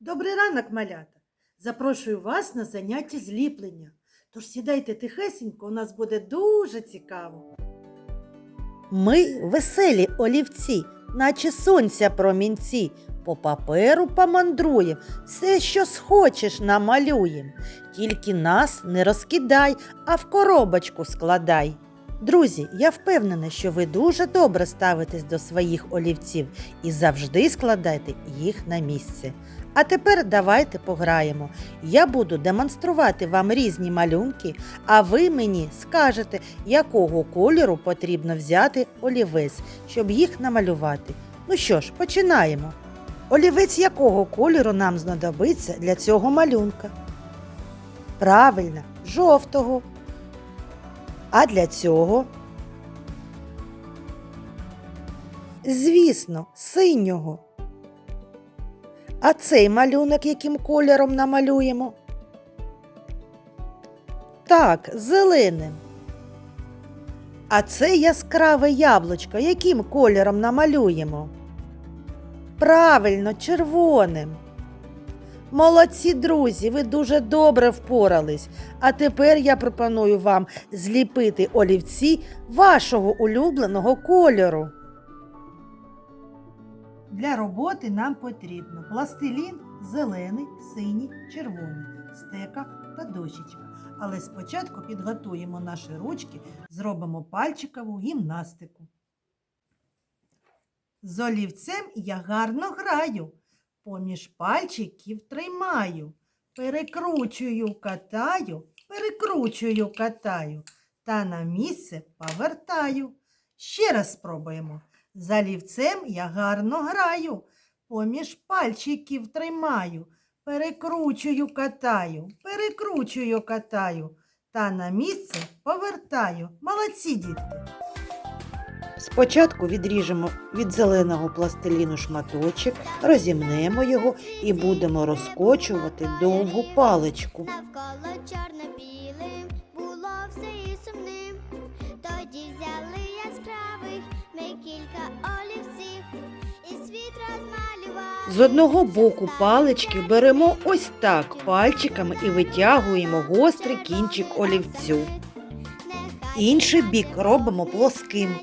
Добрий ранок, малята! Запрошую вас на заняття зліплення. Тож сідайте тихесенько, у нас буде дуже цікаво. Ми веселі олівці, наче сонця промінці. По паперу помандруєм, все, що схочеш, намалюєм. Тільки нас не розкидай, а в коробочку складай. Друзі, я впевнена, що ви дуже добре ставитесь до своїх олівців і завжди складайте їх на місце. А тепер давайте пограємо. Я буду демонструвати вам різні малюнки, а ви мені скажете, якого кольору потрібно взяти олівець, щоб їх намалювати. Ну що ж, починаємо. Олівець якого кольору нам знадобиться для цього малюнка? Правильно, жовтого. А для цього? Звісно, синього. А цей малюнок яким кольором намалюємо? Так, зеленим. А це яскраве яблучко яким кольором намалюємо? Правильно, червоним. Молодці, друзі, ви дуже добре впорались. А тепер я пропоную вам зліпити олівці вашого улюбленого кольору. Для роботи нам потрібно пластилін зелений, синій, червоний, стека та дощечка. Але спочатку підготуємо наші ручки, зробимо пальчикову гімнастику. З олівцем я гарно граю, поміж пальчиків тримаю, перекручую, катаю, перекручую, катаю та на місце повертаю. Ще раз спробуємо. З олівцем я гарно граю, поміж пальчиків тримаю, перекручую, катаю, перекручую, катаю та на місце повертаю. Молодці, дітки! Спочатку відріжемо від зеленого пластиліну шматочок, розімнемо його і будемо розкочувати довгу паличку. Навколо чорно-білим було все і сумним. Тоді взяли яскравих ми кілька олівців і світ розмалювали. З одного боку палички беремо ось так пальчиками і витягуємо гострий кінчик олівцю. Інший бік робимо плоским.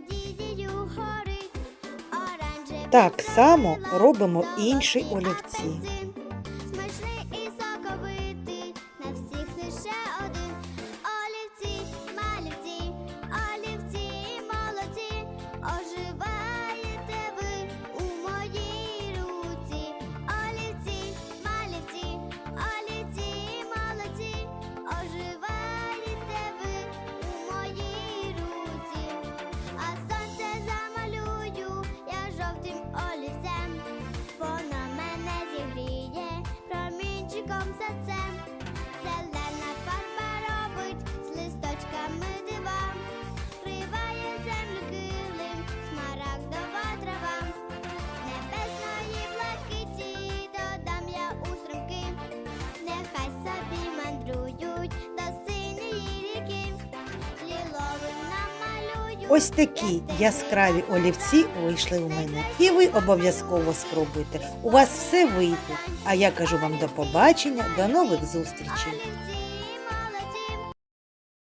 Так само робимо інші олівці. Ось такі яскраві олівці вийшли у мене. І ви обов'язково спробуйте. У вас все вийде. А я кажу вам до побачення, до нових зустрічей.